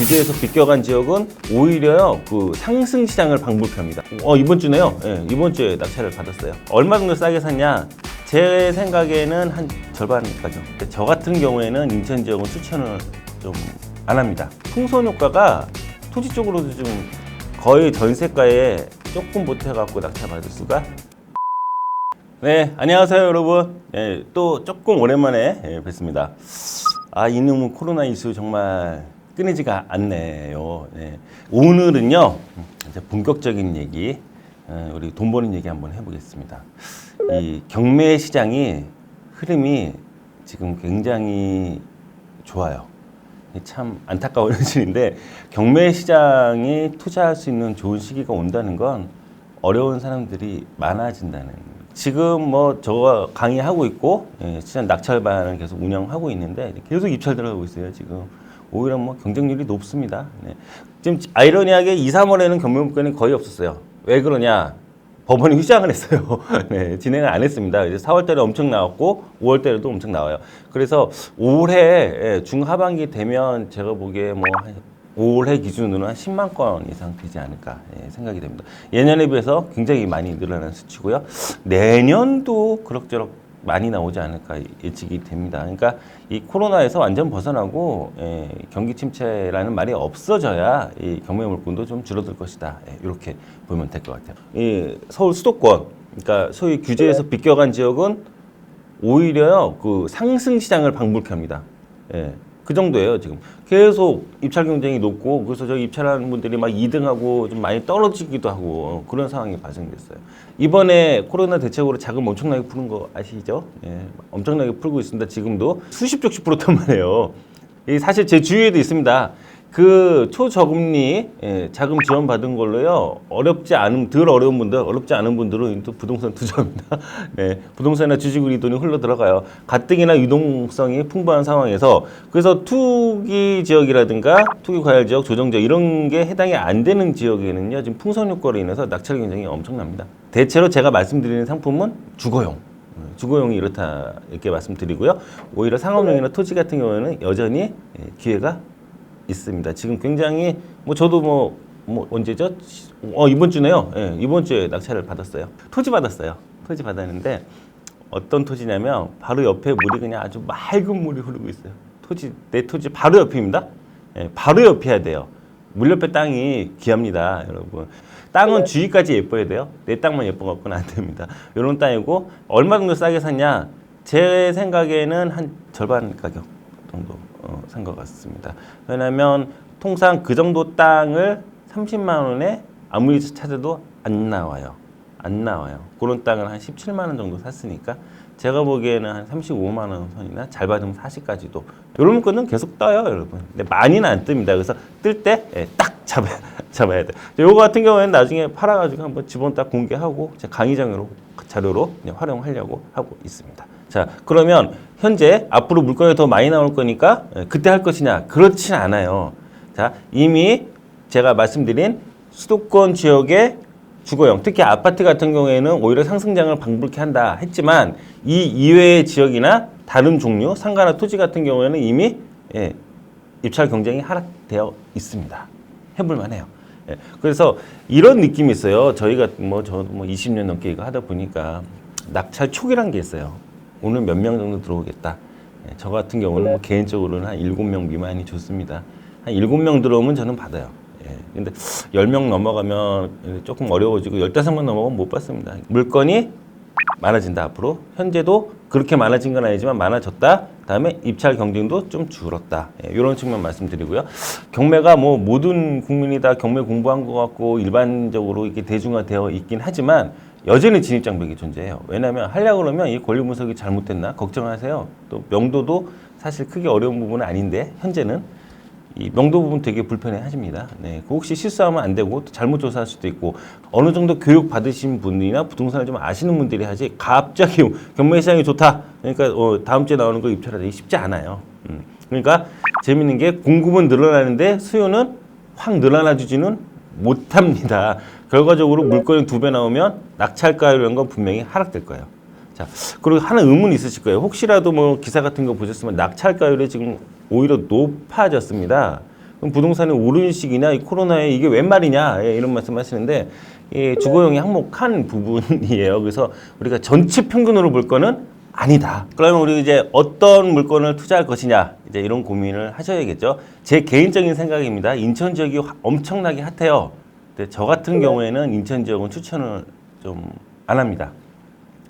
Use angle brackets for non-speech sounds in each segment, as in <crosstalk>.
규제에서 비껴간 지역은 오히려요 그 상승 시장을 방불케합니다. 어 이번 주네요. 예, 이번 주에 낙찰을 받았어요. 얼마 정도 싸게 샀냐? 제 생각에는 한 절반 가격. 저 같은 경우에는 인천 지역은 추천을 좀 안 합니다. 풍선 효과가 토지 쪽으로도 좀 거의 전세가에 조금 보태갖고 낙찰받을 수가 네, 안녕하세요, 여러분. 예, 또 조금 오랜만에 예, 뵙습니다. 아, 이놈의 코로나 이슈 정말 끊이지가 않네요. 예. 오늘은요, 이제 본격적인 얘기, 예, 우리 돈 버는 얘기 한번 해보겠습니다. 이 경매 시장이 흐름이 지금 굉장히 좋아요. 이참 안타까운 <laughs> 현실인데 경매 시장이 투자할 수 있는 좋은 시기가 온다는 건 어려운 사람들이 많아진다는 지금 뭐 저가 강의하고 있고 예, 시장 낙찰반을 계속 운영하고 있는데 계속 입찰 들어가고 있어요 지금 오히려 뭐 경쟁률이 높습니다 네. 지금 아이러니하게 2, 3월에는 경매 물건이 거의 없었어요 왜 그러냐 법원이 휴장을 했어요. <laughs> 네, 진행을 안 했습니다. 이제 4월 달에 엄청 나왔고 5월 달에도 엄청 나와요. 그래서 올해 예, 중하반기 되면 제가 보기에 뭐 한- 올해 기준으로 한 10만 건 이상 되지 않을까 예, 생각이 됩니다. 예년에 비해서 굉장히 많이 늘어난 수치고요. 내년도 그럭저럭 많이 나오지 않을까 예측이 됩니다. 그러니까 이 코로나에서 완전 벗어나고 예, 경기 침체라는 말이 없어져야 이 경매 물건도 좀 줄어들 것이다. 예, 이렇게 보면 될 것 같아요. 이 서울 수도권, 그러니까 소위 규제에서 비껴간 지역은 오히려요 그 상승 시장을 방불케 합니다. 예, 그 정도예요 지금 계속 입찰 경쟁이 높고 그래서 저 입찰하는 분들이 막 2등하고 좀 많이 떨어지기도 하고 그런 상황이 발생됐어요. 이번에 코로나 대책으로 자금 엄청나게 푸는 거 아시죠? 예, 엄청나게 풀고 있습니다. 지금도 수십 쪽씩 풀었단 말이에요. 이 사실 제 주위에도 있습니다. 그 초저금리 예, 자금 지원 받은 걸로요 어렵지 않은 덜 어려운 분들 어렵지 않은 분들은 또 부동산 투자합니다. <laughs> 네, 부동산이나 주식으로 이 돈이 흘러 들어가요. 가뜩이나 유동성이 풍부한 상황에서 그래서 투기 지역이라든가 투기 과열 지역, 조정 지역 이런 게 해당이 안 되는 지역에는요 지금 풍선 효과로 인해서 낙찰 경쟁이 엄청납니다. 대체로 제가 말씀드리는 상품은 주거용. 주거용이 이렇다 이렇게 말씀드리고요. 오히려 상업용이나 토지 같은 경우에는 여전히 예, 기회가 있습니다. 지금 굉장히 뭐 저도 뭐, 뭐 언제죠? 어 이번 주네요. 예, 이번 주에 낙찰을 받았어요. 토지 받았어요. 토지 받았는데 어떤 토지냐면 바로 옆에 물이 그냥 아주 맑은 물이 흐르고 있어요. 토지 내 토지 바로 옆입니다. 예, 바로 옆이야 돼요. 물 옆에 땅이 귀합니다, 여러분. 땅은 주위까지 예뻐야 돼요. 내 땅만 예뻐 갖고는 안 됩니다. 이런 땅이고 얼마 정도 싸게 샀냐? 제 생각에는 한 절반 가격 정도 어, 산 것 같습니다. 왜냐하면 통상 그 정도 땅을 30만 원에 아무리 찾아도 안 나와요. 안 나와요. 그런 땅을 한 17만 원 정도 샀으니까 제가 보기에는 한 35만 원 선이나 잘 받으면 40까지도 이런 물건은 계속 떠요, 여러분. 근데 많이는 안 뜹니다. 그래서 뜰 때 딱 <laughs> 잡아야 잡아야 돼. 요거 같은 경우에는 나중에 팔아가지고 한번 지번 딱 공개하고 제 강의장으로 자료로 이제 활용하려고 하고 있습니다. 자, 그러면 현재 앞으로 물건이 더 많이 나올 거니까 예, 그때 할 것이냐? 그렇진 않아요. 자, 이미 제가 말씀드린 수도권 지역의 주거용, 특히 아파트 같은 경우에는 오히려 상승장을 방불케 한다 했지만 이 이외의 지역이나 다른 종류, 상가나 토지 같은 경우에는 이미 예, 입찰 경쟁이 하락되어 있습니다. 해볼 만 해요. 예, 그래서 이런 느낌이 있어요. 저희가 뭐 저도 뭐 20년 넘게 이거 하다 보니까 낙찰 촉이란 게 있어요. 오늘 몇 명 정도 들어오겠다. 예, 저 같은 경우는 뭐 개인적으로는 한 7명 미만이 좋습니다. 한 7명 들어오면 저는 받아요. 예, 근데 10명 넘어가면 조금 어려워지고 15명 넘어가면 못 받습니다. 물건이 많아진다 앞으로 현재도 그렇게 많아진 건 아니지만 많아졌다 다음에 입찰 경쟁도 좀 줄었다 예, 이런 측면 말씀드리고요 경매가 뭐 모든 국민이 다 경매 공부한 것 같고 일반적으로 이렇게 대중화되어 있긴 하지만 여전히 진입 장벽이 존재해요 왜냐하면 하려고 그러면 이 권리 분석이 잘못됐나 걱정하세요 또 명도도 사실 크게 어려운 부분은 아닌데 현재는 이 명도 부분 되게 불편해 하십니다. 네. 그 혹시 실수하면 안 되고 또 잘못 조사할 수도 있고 어느 정도 교육 받으신 분이나 부동산을 좀 아시는 분들이 하지 갑자기 경매 시장이 좋다. 그러니까 어, 다음 주에 나오는 거 입찰하기 쉽지 않아요. 음. 그러니까 재밌는 게 공급은 늘어나는데 수요는 확 늘어나 주지는 못합니다. 결과적으로 물건이 두 배 나오면 낙찰가율 이런 건 분명히 하락될 거예요. 자, 그리고 하나 의문이 있으실 거예요. 혹시라도 뭐 기사 같은 거 보셨으면 낙찰가율이 지금 오히려 높아졌습니다. 그럼 부동산이 오르는 시기냐, 이 코로나에 이게 웬 말이냐, 예, 이런 말씀 하시는데, 이 주거용이 항목한 부분이에요. 그래서 우리가 전체 평균으로 볼 거는 아니다. 그러면 우리 이제 어떤 물건을 투자할 것이냐, 이제 이런 고민을 하셔야겠죠. 제 개인적인 생각입니다. 인천 지역이 화- 엄청나게 핫해요. 근데 저 같은 경우에는 인천 지역은 추천을 좀 안 합니다.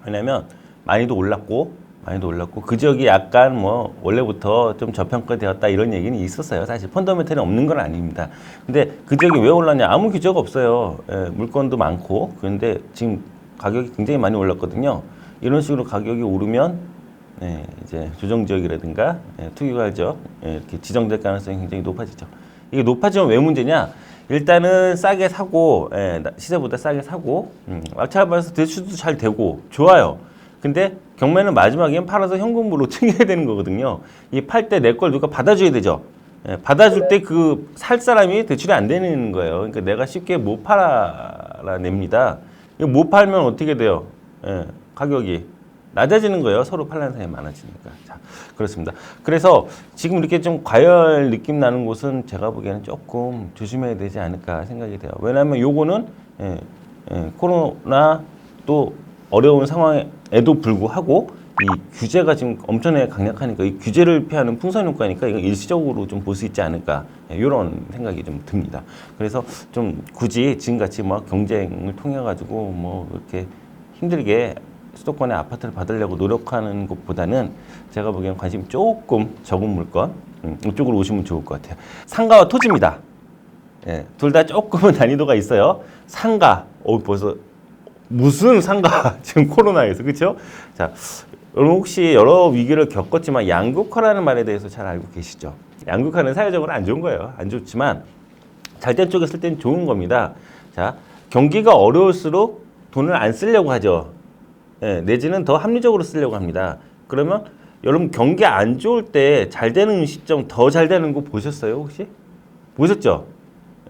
왜냐면 많이도 올랐고 많이도 올랐고 그 지역이 약간 뭐 원래부터 좀 저평가되었다 이런 얘기는 있었어요. 사실 펀더멘털이 없는 건 아닙니다. 근데 그 지역이 왜 올랐냐? 아무 규제가 없어요. 예, 물건도 많고 그런데 지금 가격이 굉장히 많이 올랐거든요. 이런 식으로 가격이 오르면 네, 이제 조정 지역이라든가 예, 투기가 지역 예, 이렇게 지정될 가능성이 굉장히 높아지죠. 이게 높아지면 왜 문제냐? 일단은 싸게 사고 예, 나- 시세보다 싸게 사고 음, 막차받아서 대출도 잘 되고 좋아요. 근데 경매는 마지막엔 팔아서 현금으로 <laughs> 챙겨야 되는 거거든요. 이 팔 때 내 걸 누가 받아줘야 되죠. 예, 받아줄 때 그 살 사람이 대출이 안 되는 거예요. 그러니까 내가 쉽게 못 팔아냅니다. 이거 못 팔면 어떻게 돼요? 예, 가격이 낮아지는 거예요. 서로 사람이 많아지니까. 자, 그렇습니다. 그래서 지금 이렇게 좀 과열 느낌 나는 곳은 제가 보기에는 조금 조심해야 되지 않을까 생각이 돼요. 왜냐하면 요거는 예, 예, 코로나 또 어려운 상황에도 불구하고 이 규제가 지금 엄청나게 강력하니까 이 규제를 피하는 풍선 효과니까 이거 일시적으로 좀 볼 수 있지 않을까 이런 생각이 좀 듭니다. 그래서 좀 굳이 지금같이 뭐 경쟁을 통해 가지고 뭐 이렇게 힘들게 수도권의 아파트를 받으려고 노력하는 것보다는 제가 보기엔 관심 조금 적은 물건 음, 이쪽으로 오시면 좋을 것 같아요. 상가와 토지입니다. 예, 둘 다 조금은 <laughs> 난이도가 있어요. 상가, 어 벌써 무슨 상가 <laughs> 지금 코로나에서 그렇죠? 자, 여러분 혹시 여러 위기를 겪었지만 양극화라는 말에 대해서 잘 알고 계시죠? 양극화는 사회적으로 안 좋은 거예요. 안 좋지만 잘 된 쪽에 쓸 때는 좋은 겁니다. 자, 경기가 어려울수록 돈을 안 쓰려고 하죠. 예, 내지는 더 합리적으로 쓰려고 합니다. 그러면 여러분 경기 안 좋을 때 잘 되는 시점 더 잘 되는 거 보셨어요 혹시? 보셨죠?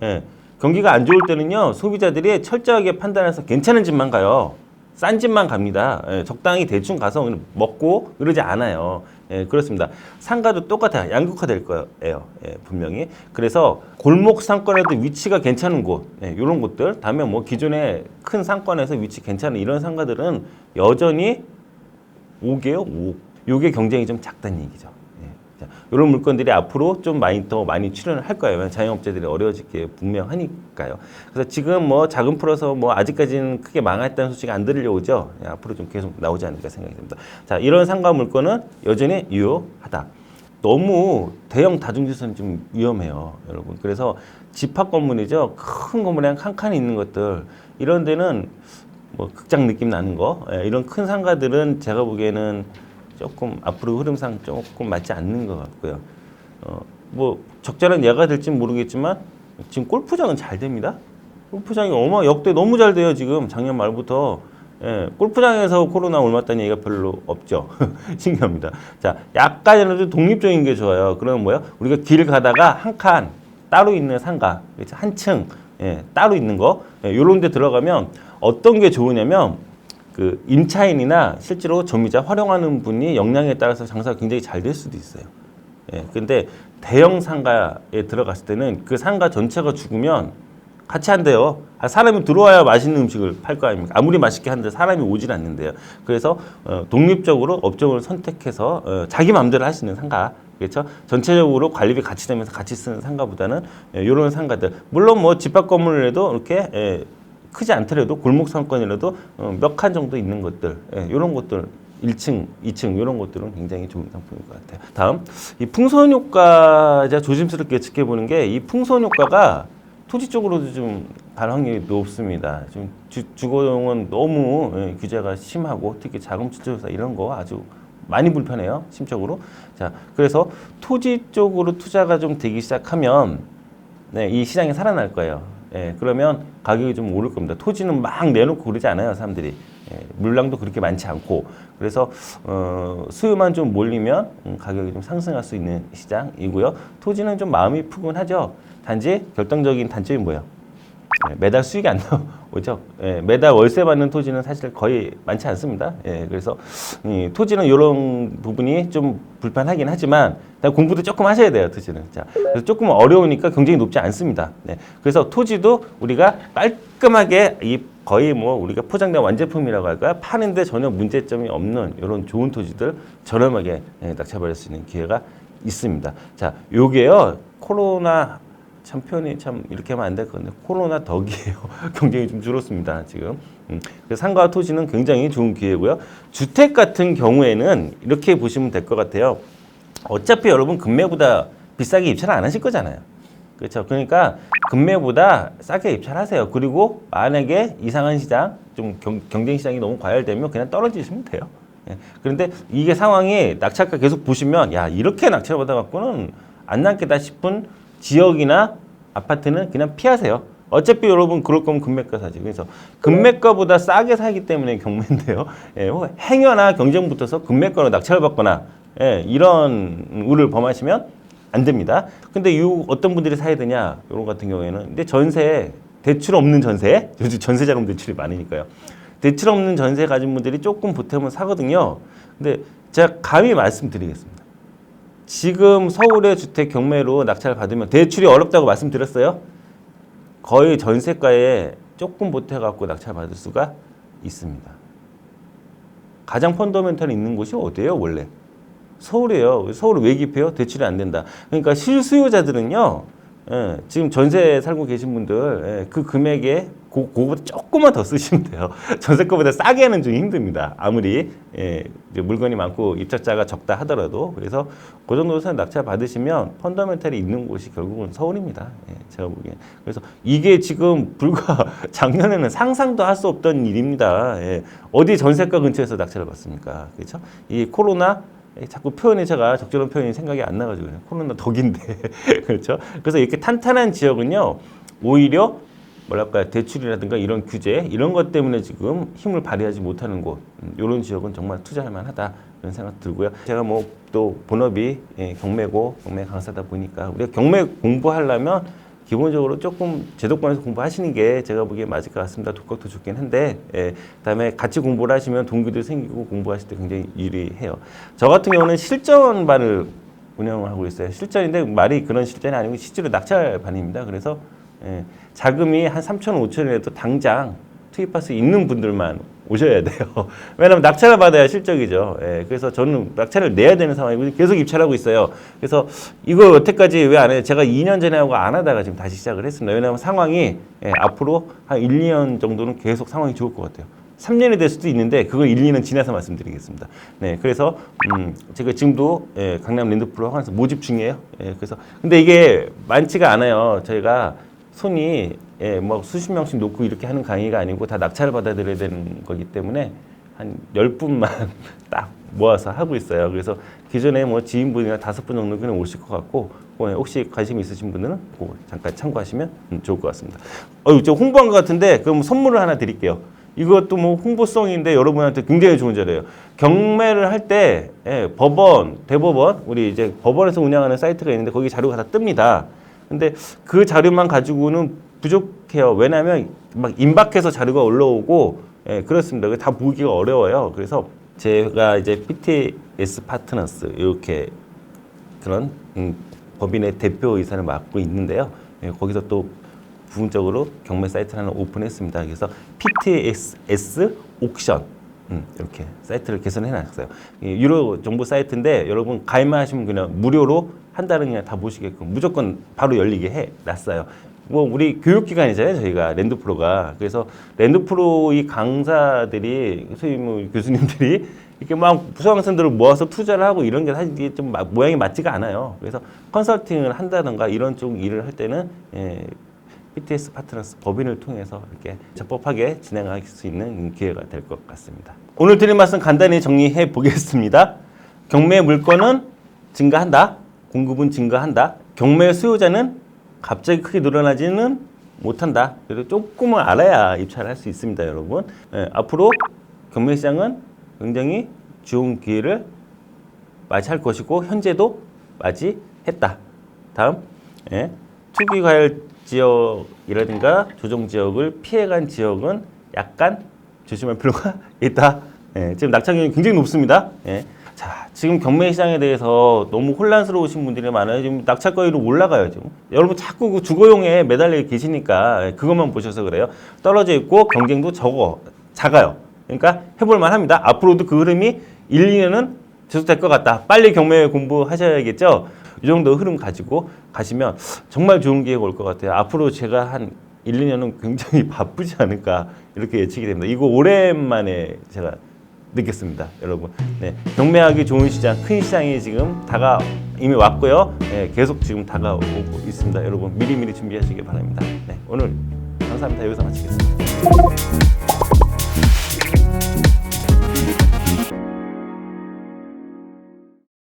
예, 경기가 안 좋을 때는요 소비자들이 철저하게 판단해서 괜찮은 집만 가요. 싼 집만 갑니다. 예, 적당히 대충 가서 먹고 이러지 않아요. 예, 그렇습니다. 상가도 똑같아요. 양극화 될 거예요. 예, 분명히. 그래서 골목 상권에도 위치가 괜찮은 곳, 예, 이런 곳들. 다음에 뭐 기존의 큰 상권에서 위치 괜찮은 이런 상가들은 여전히 5개요? 5. 요게 경쟁이 좀 작다는 얘기죠. 예. 자, 이런 물건들이 앞으로 좀 많이 더 많이 출연을 할 거예요. 자영업자들이 어려워질 게 분명하니까요. 그래서 지금 뭐 자금 풀어서 뭐 아직까지는 크게 망했다는 소식 안 들려오죠. 예, 앞으로 좀 계속 나오지 않을까 생각이 듭니다. 자, 이런 상가 물건은 여전히 유효하다. 너무 대형 다중지수는 좀 위험해요, 여러분. 그래서 집합 건물이죠. 큰 건물에 한 칸칸이 있는 것들 이런 데는 뭐 극장 느낌 나는 거 예, 이런 큰 상가들은 제가 보기에는 조금 앞으로 흐름상 조금 맞지 않는 것 같고요. 어, 뭐 적절한 예가 될지 모르겠지만 지금 골프장은 잘 됩니다. 골프장이 어마 역대 너무 잘 돼요 지금 작년 말부터 예, 골프장에서 코로나 옮았다는 얘기가 별로 없죠. <laughs> 신기합니다. 자, 약간이라도 독립적인 게 좋아요. 그러면 뭐요? 우리가 길 가다가 한 칸 따로 있는 상가, 그렇죠? 한층 예, 따로 있는 거 예, 요런 데 들어가면 어떤 게 좋으냐면 그 임차인이나 실제로 점유자 활용하는 분이 역량에 따라서 장사가 굉장히 잘 될 수도 있어요. 예, 근데 대형 상가에 들어갔을 때는 그 상가 전체가 죽으면 같이 한대요. 아, 사람이 들어와야 맛있는 음식을 팔 거 아닙니까? 아무리 맛있게 하는데 사람이 오질 않는데요. 그래서 어, 독립적으로 업종을 선택해서 어, 자기 마음대로 할 수 있는 상가. 그렇죠? 전체적으로 관리비 같이 되면서 같이 쓰는 상가보다는 예, 이런 상가들. 물론 뭐 집합 건물이라도 이렇게 예, 크지 않더라도 골목 상권이라도 어, 몇칸 정도 있는 것들, 예, 이런 것들 1층, 2층 이런 것들은 굉장히 좋은 상품일 것 같아요. 다음 이 풍선 효과 제가 조심스럽게 지켜보는 게 이 풍선 효과가 토지 쪽으로도 좀 갈 확률이 높습니다. 지금 주, 주거용은 너무 예, 규제가 심하고 특히 자금 출조사 이런 거 아주 많이 불편해요. 심적으로. 자, 그래서 토지 쪽으로 투자가 좀 되기 시작하면 네, 이 시장이 살아날 거예요. 예, 그러면 가격이 좀 오를 겁니다. 토지는 막 내놓고 그러지 않아요, 사람들이. 예, 물량도 그렇게 많지 않고. 그래서 어, 수요만 좀 몰리면 음, 가격이 좀 상승할 수 있는 시장이고요. 토지는 좀 마음이 푸근하죠. 단지 결정적인 단점이 뭐예요? 예, 매달 수익이 안 나오죠. 예, 매달 월세 받는 토지는 사실 거의 많지 않습니다. 예, 그래서 이 토지는 이런 부분이 좀 불편하긴 하지만 공부도 조금 하셔야 돼요. 토지는. 자, 그래서 조금 어려우니까 경쟁이 높지 않습니다. 네, 그래서 토지도 우리가 깔끔하게 이 거의 뭐 우리가 포장된 완제품이라고 할까요? 파는데 전혀 문제점이 없는 이런 좋은 토지들 저렴하게 예, 낙찰받을 수 있는 기회가 있습니다. 자, 요게요 코로나 참 표현이 참 이렇게 하면 안 될 건데 코로나 덕이에요. <laughs> 경쟁이 좀 줄었습니다 지금. 음, 상가와 토지는 굉장히 좋은 기회고요. 주택 같은 경우에는 이렇게 보시면 될 것 같아요. 어차피 여러분 금매보다 비싸게 입찰 안 하실 거잖아요. 그렇죠. 그러니까 금매보다 싸게 입찰하세요. 그리고 만약에 이상한 시장, 좀 경, 경쟁 시장이 너무 과열되면 그냥 떨어지시면 돼요. 예. 그런데 이게 상황이 낙찰가 계속 보시면 야 이렇게 낙찰 받아갖고는 안 남겠다 싶은 지역이나 아파트는 그냥 피하세요. 어차피 여러분 그럴 거면 금매가 사지. 그래서 금매가보다 싸게 사기 때문에 경매인데요. <laughs> 예, 뭐 행여나 경쟁 붙어서 금매가로 낙찰을 받거나 예, 이런 우를 범하시면 안 됩니다. 근데 이 어떤 분들이 사야 되냐? 이런 같은 경우에는 근데 전세 대출 없는 전세 <laughs> 요즘 전세 자금 대출이 많으니까요. 대출 없는 전세 가진 분들이 조금 보태면 사거든요. 근데 제가 감히 말씀드리겠습니다. 지금 서울의 주택 경매로 낙찰 받으면 대출이 어렵다고 말씀드렸어요. 거의 전세가에 조금 보태갖고 낙찰 받을 수가 있습니다. 가장 펀더멘탈이 있는 곳이 어디예요, 원래? 서울이에요. 서울은 왜 기피해요? 대출이 안 된다. 그러니까 실수요자들은요, 예, 지금 전세 살고 계신 분들 예, 그 금액에 고, 그거보다 조금만 더 쓰시면 돼요. <laughs> 전세가보다 싸게 하는 좀 힘듭니다. 아무리 예, 물건이 많고 입찰자가 적다 하더라도 그래서 그 정도 선 낙찰 받으시면 펀더멘탈이 있는 곳이 결국은 서울입니다. 예, 제가 보기엔 그래서 이게 지금 불과 <laughs> 작년에는 상상도 할 수 없던 일입니다. 예, 어디 전세가 근처에서 낙찰을 받습니까? 그렇죠? 이 코로나 예, 자꾸 표현이 제가 적절한 표현이 생각이 안 나가지고 코로나 덕인데 <laughs> 그렇죠. 그래서 이렇게 탄탄한 지역은요 오히려 뭐랄까 대출이라든가 이런 규제 이런 것 때문에 지금 힘을 발휘하지 못하는 곳 음, 이런 지역은 정말 투자할 만하다 이런 생각 들고요. 제가 뭐 또 본업이 예, 경매고 경매 강사다 보니까 우리가 경매 공부하려면 기본적으로 조금 제도권에서 공부하시는 게 제가 보기에 맞을 것 같습니다. 독학도 좋긴 한데, 예, 그다음에 같이 공부를 하시면 동기도 생기고 공부하실 때 굉장히 유리해요. 저 같은 경우는 실전반을 운영을 하고 있어요. 실전인데 말이 그런 실전이 아니고 실제로 낙찰반입니다. 그래서 예, 자금이 한 3천 5천이라도 당장 투입할 수 있는 분들만 오셔야 돼요. <laughs> 왜냐하면 낙찰을 받아야 실적이죠. 예, 그래서 저는 낙찰을 내야 되는 상황이고 계속 입찰하고 있어요. 그래서 이거 여태까지 왜 안 해요? 제가 2년 전에 하고 안 하다가 지금 다시 시작을 했습니다. 왜냐하면 상황이 예, 앞으로 한 1, 2년 정도는 계속 상황이 좋을 것 같아요. 3년이 될 수도 있는데 그걸 1, 2년 지나서 말씀드리겠습니다. 네, 그래서 음, 제가 지금도 예, 강남 랜드프로 학원에서 모집 중이에요. 예, 그래서 근데 이게 많지가 않아요. 저희가 손이 예, 뭐 수십 명씩 놓고 이렇게 하는 강의가 아니고 다 낙찰을 받아들여야 되는 거기 때문에 한 열분만 <laughs> 딱 모아서 하고 있어요. 그래서 기존에 뭐 지인분이나 다섯 분 정도 그냥 오실 것 같고 어, 혹시 관심 있으신 분들은 그거 잠깐 참고하시면 음, 좋을 것 같습니다. 어, 저 홍보한 것 같은데 그럼 선물을 하나 드릴게요. 이것도 뭐 홍보성인데 여러분한테 굉장히 좋은 자료예요. 경매를 할때 예, 법원, 대법원, 우리 이제 법원에서 운영하는 사이트가 있는데 거기 자료가 다 뜹니다. 근데 그 자료만 가지고는 부족해요. 왜냐하면 막 임박해서 자료가 올라오고 예, 그렇습니다. 다 보기가 어려워요. 그래서 제가 이제 PTS 파트너스 이렇게 그런 음, 법인의 대표 이사를 맡고 있는데요. 예, 거기서 또 부분적으로 경매 사이트를 하나 오픈했습니다. 그래서 PTS 옥션 음, 이렇게 사이트를 개선해 놨어요. 이 유료 정보 사이트인데 여러분 가입만 하시면 그냥 무료로 한 달은 그냥 다 보시게끔 무조건 바로 열리게 해 놨어요. 뭐 우리 교육 기관이잖아요 저희가 랜드 프로가 그래서 랜드 프로 이 강사들이 선생님 뭐 교수님들이 이렇게 막 수강생들을 모아서 투자를 하고 이런 게 사실 좀 마- 모양이 맞지가 않아요 그래서 컨설팅을 한다던가 이런 쪽 일을 할 때는 예, BTS 파트너스 법인을 통해서 이렇게 적법하게 진행할 수 있는 기회가 될 것 같습니다. 오늘 드린 말씀 간단히 정리해 보겠습니다. 경매 물건은 증가한다. 공급은 증가한다. 경매 수요자는 갑자기 크게 늘어나지는 못한다. 그래도 조금은 알아야 입찰할 수 있습니다, 여러분. 예, 앞으로 경매 시장은 굉장히 좋은 기회를 맞이할 것이고 현재도 맞이했다. 다음 예, 투기 과열 지역이라든가 조정 지역을 피해간 지역은 약간 조심할 필요가 <laughs> 있다. 예, 지금 낙찰률이 굉장히 높습니다. 예. 자, 지금 경매 시장에 대해서 너무 혼란스러우신 분들이 많아요. 지금 낙찰가율이 올라가요, 지금. 여러분 자꾸 그 주거용에 매달려 계시니까 예, 그것만 보셔서 그래요. 떨어져 있고 경쟁도 적어, 작아요. 그러니까 해볼 만합니다. 앞으로도 그 흐름이 1, 2년은 지속될 것 같다. 빨리 경매 공부하셔야겠죠. 이 정도 흐름 가지고 가시면 정말 좋은 기회가 올 것 같아요. 앞으로 제가 한 1, 2년은 굉장히 <laughs> 바쁘지 않을까 이렇게 예측이 됩니다. 이거 오랜만에 제가 느꼈습니다, 여러분. 네, 경매하기 좋은 시장, 큰 시장이 지금 다가 이미 왔고요. 네, 계속 지금 다가오고 있습니다, 여러분. 미리 미리 준비하시기 바랍니다. 네, 오늘 감사합니다. 여기서 마치겠습니다.